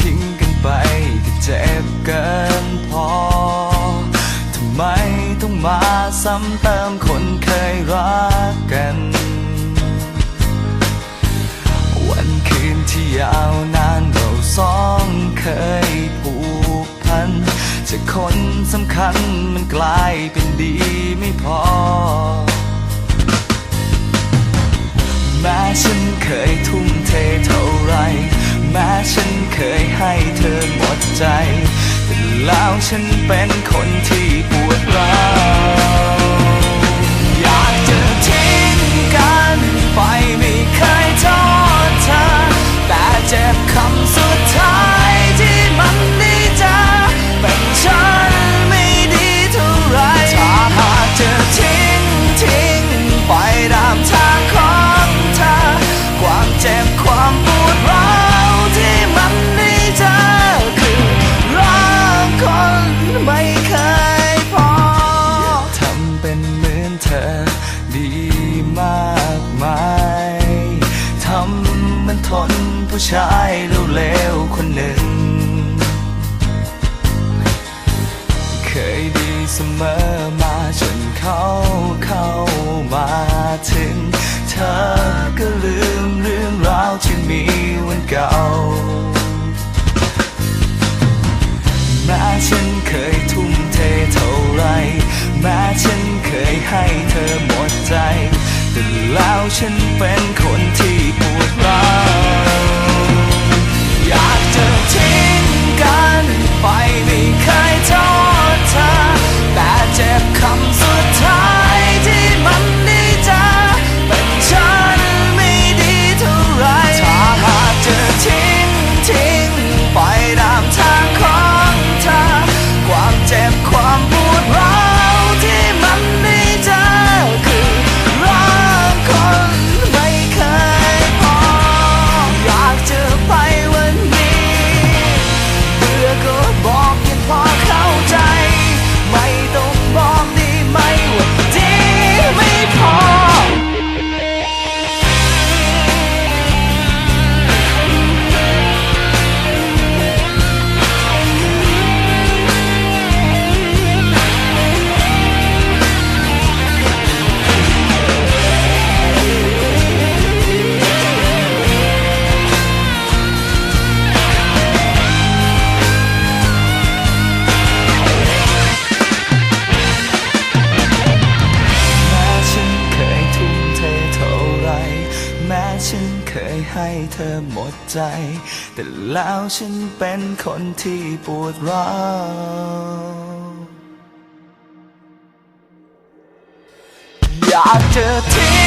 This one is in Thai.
ทิ้งกันไปก็เจ็บเกินพอ ทำไมต้องมาซ้ำเติมคนเคยรักกัน วันคืนที่ยาวนานเราสองเคยผูกพันจากคนสำคัญมันกลายเป็นดีไม่พอ แม้ฉันเคยทุ่ม ใจแต่แล้วฉันเป็นคนที่ปวดร้ ผู้ชายเลวๆคนหนึ่ง เคยดีเสมอมาจนเขาเข้ามาถึง เธอก็ลืมเรื่องราวที่มีวันเก่าแม้ฉันเคยทุ่มเทเท่าไร แม้ฉันเคยให้เธอหมดใจ แต่แล้วฉันเป็นคน ธอหมดใจ แต่แล้วฉันเป็นคนที่ปวดร้าวอยากเจอที่